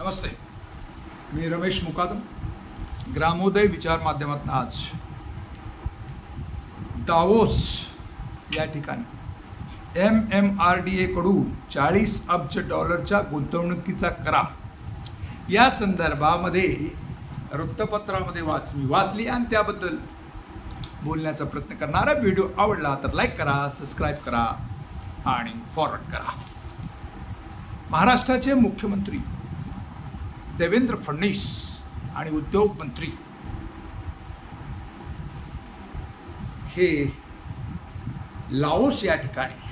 नमस्ते. मी रमेश मुकादम ग्रामोदय विचार माध्यमातून आज दावोस या ठिकाणी एम एम आर डी एकडून चाळीस अब्ज डॉलरच्या गुंतवणुकीचा करार. या संदर्भामध्ये वृत्तपत्रामध्ये वाच मी वाचली आणि त्याबद्दल बोलण्याचा प्रयत्न करणारा व्हिडिओ आवडला तर लाईक करा सबस्क्राईब करा आणि फॉरवर्ड करा. महाराष्ट्राचे मुख्यमंत्री देवेंद्र फडणवीस आणि उद्योग मंत्री. हे लाओस या ठिकाणी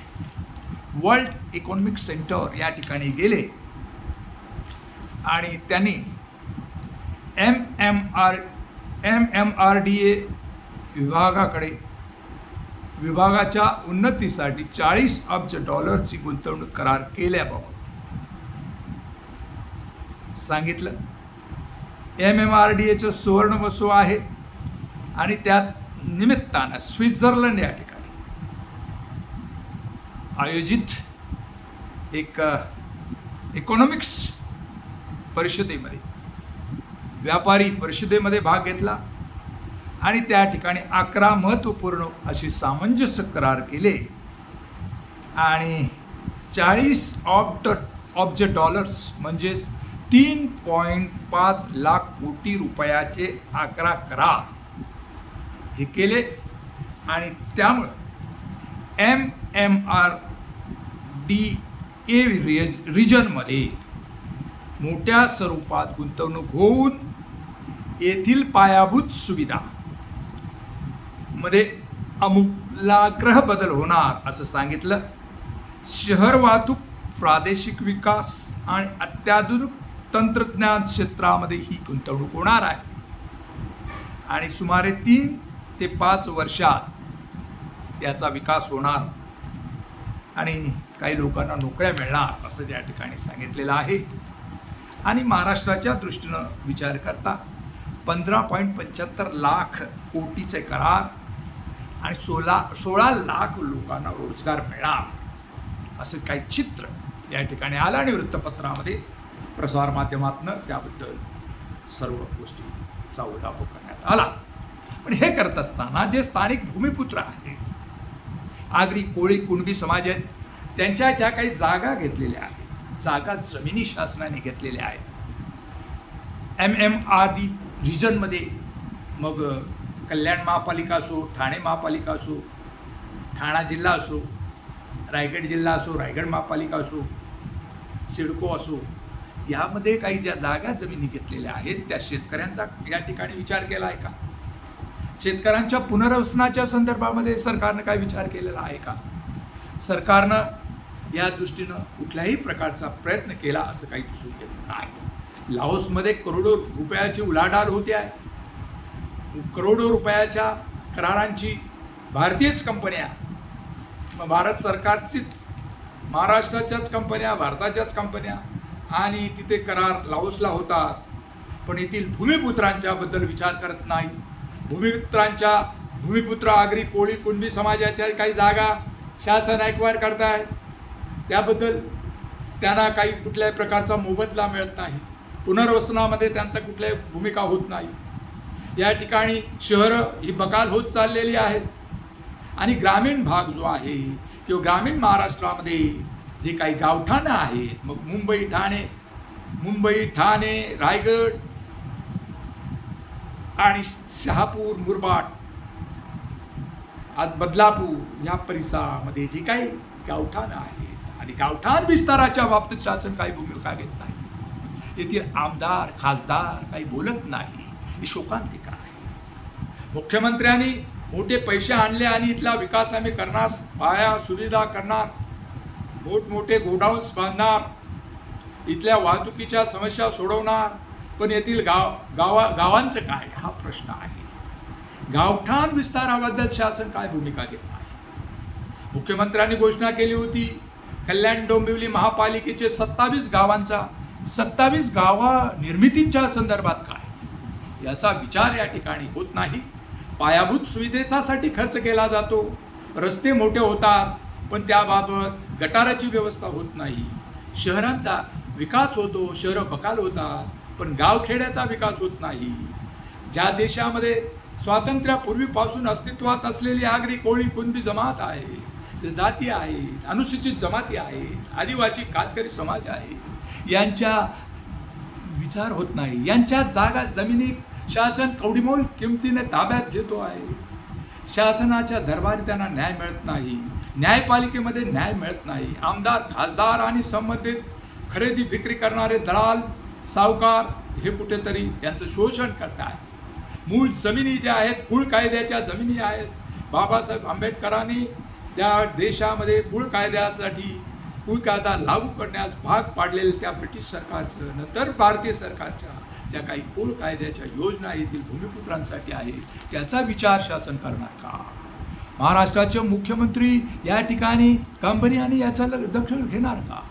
वर्ल्ड इकॉनॉमिक सेंटर या ठिकाणी गेले. आणि त्यांनी M M R M M R D A विभागाकडे विभागाच्या उन्नतीसाठी चाळीस अब्ज डॉलरची गुंतवणूक करार केल्याबाबत सांगितलं. एम एम आर डी एचं सुवर्ण मसो आहे आणि त्यात निमित्तानं स्वित्झर्लंड या ठिकाणी आयोजित एक इकॉनॉमिक्स परिषदेमध्ये व्यापारी परिषदेमध्ये भाग घेतला आणि त्या ठिकाणी अकरा महत्त्वपूर्ण अशी सामंजस्य करार केले. आणि चाळीस ऑब्ट ऑब्ज डॉलर्स म्हणजेच तीन पॉईंट पाच लाख कोटी रुपयाचे अकरा करार हे केले आणि त्यामुळं M M R D A रिजनमध्ये मोठ्या स्वरूपात गुंतवणूक होऊन येथील पायाभूत सुविधा मध्ये अमूलाग्रह बदल होणार असं सांगितलं. शहर वाहतूक प्रादेशिक विकास आणि अत्याधुनिक तंत्रज्ञान क्षेत्रामध्ये ही गुंतवणूक होणार आहे. आणि सुमारे तीन ते पाच वर्षात याचा विकास होणार. आणि काही लोकांना नोकऱ्या मिळणार असं त्या ठिकाणी सांगितलेलं आहे. आणि महाराष्ट्राच्या दृष्टीनं विचार करता पंधरा पॉईंट पंच्याहत्तर लाख कोटीचे करार आणि सोळा सोळा लाख लोकांना रोजगार मिळणार असं काही चित्र या ठिकाणी आलं. आणि वृत्तपत्रामध्ये प्रसारमाध्यमातून त्याबद्दल सर्व गोष्टीचा उदापो करण्यात आला. पण हे करत असताना जे स्थानिक भूमिपुत्र आहेत आगरी कोळी कुणबी समाज आहेत त्यांच्या ज्या काही जागा घेतलेल्या आहेत जागा जमिनी शासनाने घेतलेल्या आहेत एम एम आर डी रिजनमध्ये मग कल्याण महापालिका असो ठाणे महापालिका असो ठाणा जिल्हा असो रायगड जिल्हा असो रायगड महापालिका असो सिडको असो यामध्ये काही ज्या जागा जमिनी घेतलेल्या आहेत त्या शेतकऱ्यांचा या ठिकाणी विचार केला आहे का? शेतकऱ्यांच्या पुनर्वसनाच्या संदर्भामध्ये सरकारनं काय विचार केलेला आहे का? सरकारनं या दृष्टीनं कुठल्याही प्रकारचा प्रयत्न केला असं काही दिसून येत नाही. लाओसमध्ये करोडो रुपयाची उलाढाल होते आहे. करोडो रुपयाच्या करारांची भारतीयच कंपन्या मग भारत सरकारची महाराष्ट्राच्याच कंपन्या भारताच्याच कंपन्या आणि तिथे करार लाओसला होता. पण येथील भूमिपुत्रांच्याबद्दल विचार करत नाही. भूमिपुत्रांच्या भूमिपुत्र आगरी कोळी कुणबी समाजाच्या काही जागा शासन ऐकवार करताय त्याबद्दल त्यांना काही कुठल्याही प्रकारचा मोबदला मिळत नाही. पुनर्वसनामध्ये त्यांचा कुठल्याही भूमिका होत नाही. या ठिकाणी शहरं ही बकाल होत चाललेली आहेत आणि ग्रामीण भाग जो आहे किंवा ग्रामीण महाराष्ट्रामध्ये जे काही गावठाणं आहेत मग मुंबई ठाणे मुंबई ठाणे रायगड आणि शहापूर मुरबाड आज बदलापूर या परिसरामध्ये जे काही गावठाणं आहेत आणि गावठाण विस्ताराच्या बाबतीत शासन काही भूमिका घेत नाही. येथील आमदार खासदार काही बोलत नाही. ही शोकांतिका आहे. मुख्यमंत्र्यांनी मोठे पैसे आणले आणि इथला विकास आम्ही करणार पाया सुविधा करणार. मोठमोठे गोडाऊन्स बांधणार इथल्या वाहतुकीच्या समस्या सोडवणार पण येथील गाव गावा गावांचं काय? हा प्रश्न आहे. गावठाण विस्ताराबद्दल शासन काय भूमिका घेत नाही? मुख्यमंत्र्यांनी घोषणा केली होती कल्याण डोंबिवली महापालिकेचे सत्तावीस गावांचा सत्तावीस गावा निर्मितींच्या संदर्भात काय? याचा विचार या ठिकाणी होत नाही. पायाभूत सुविधेचासाठी खर्च केला जातो. रस्ते मोठे होतात. पण त्याबाबत गटाराची व्यवस्था होत नाही. शहरांचा विकास होतो शहरं बकाल होतात पण गावखेड्याचा विकास होत नाही. ज्या देशामध्ये स्वातंत्र्यापूर्वीपासून अस्तित्वात असलेली आगरी कोळी कुणबी जमात आहे ते जाती आहेत अनुसूचित जमाती आहेत आदिवासी कातकरी समाज आहे यांच्या विचार होत नाही. यांच्या जागा जमिनी शासन कवडीमोल किमतीने ताब्यात घेतो आहे. शासनाच्या दरबारी त्यांना न्याय मिळत नाही. न्यायपालिकेमध्ये न्याय मिळत नाही. आमदार खासदार आणि संबंधित खरेदी विक्री करणारे दलाल सावकार हे कुठेतरी यांचं शोषण करत आहे मूळ जमिनी ज्या आहेत कुळ कायद्याच्या जमिनी आहेत. बाबासाहेब आंबेडकरांनी त्या देशामध्ये कुळ कायद्यासाठी कुळ कायदा लागू करण्यास भाग पाडलेलं त्या ब्रिटिश सरकारचं नंतर भारतीय सरकारच्या ज्या काही कुळ कायद्याच्या योजना येथील भूमिपुत्रांसाठी आहेत त्याचा विचार शासन करणार का? महाराष्ट्राचे मुख्यमंत्री या ठिकाणी गांभीर्याने याचा ल- दखल घेणार का?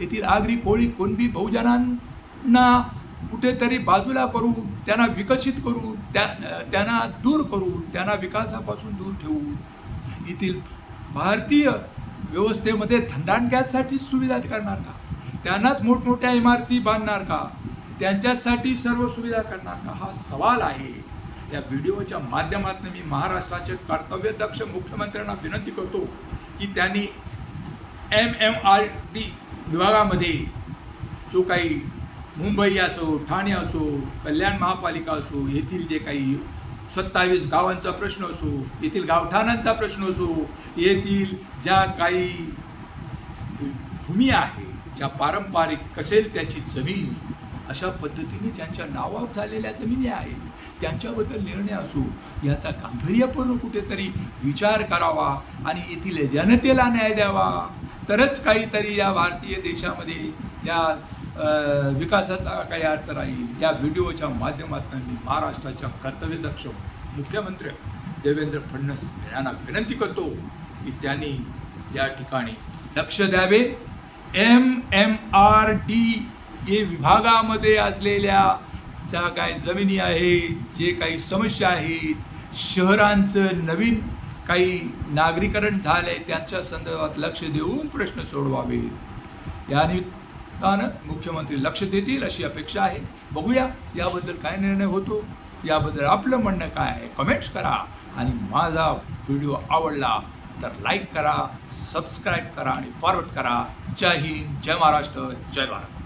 येथील आगरी कोळी कोणबी बहुजनांना कुठेतरी बाजूला करून त्यांना विकसित करून त्या त्यांना दूर करून त्यांना विकासापासून दूर ठेवून येथील भारतीय व्यवस्थेमध्ये धंदाणक्यासाठी सुविधा करणार का? त्यांनाच मोठमोठ्या इमारती बांधणार का? त्यांच्यासाठी सर्व सुविधा करणार का? हा सवाल आहे. या व्हिडिओच्या माध्यमातून मी महाराष्ट्राचे कर्तव्यदक्ष मुख्यमंत्र्यांना विनंती करतो की त्यांनी एम एम आर डी विभागामध्ये जो काही मुंबई असो ठाणे असो कल्याण महापालिका असो येथील जे काही सत्तावीस गावांचा प्रश्न असो येथील गावठाणांचा प्रश्न असो येथील ज्या काही भूमी आहे ज्या पारंपरिक कसेल त्याची जमीन अशा पद्धतीने ज्यांच्या नावावर झालेल्या जमिनी आहेत त्यांच्याबद्दल निर्णय असो याचा गांभीर्यपूर्ण कुठेतरी विचार करावा आणि येथील जनतेला न्याय द्यावा. तरच काहीतरी या भारतीय देशामध्ये या विकासाचा काही अर्थ राहील. या व्हिडिओच्या माध्यमातून मी महाराष्ट्राच्या कर्तव्यदक्ष मुख्यमंत्री देवेंद्र फडणवीस यांना विनंती करतो की त्यांनी या ठिकाणी लक्ष द्यावे. एम एम आर डी हे विभागामध्ये असलेल्या ज्या काही जमिनी आहेत जे काही समस्या आहेत शहरांचं नवीन काही नागरीकरण झालं आहे त्यांच्या संदर्भात लक्ष देऊन प्रश्न सोडवावेत. या निमित्तानं मुख्यमंत्री लक्ष देतील अशी अपेक्षा आहे. बघूया याबद्दल काय निर्णय होतो याबद्दल आपलं म्हणणं काय आहे? कमेंट्स करा आणि माझा व्हिडिओ आवडला तर लाईक करा सबस्क्राईब करा आणि फॉरवर्ड करा. जय हिंद जय महाराष्ट्र जय भारत.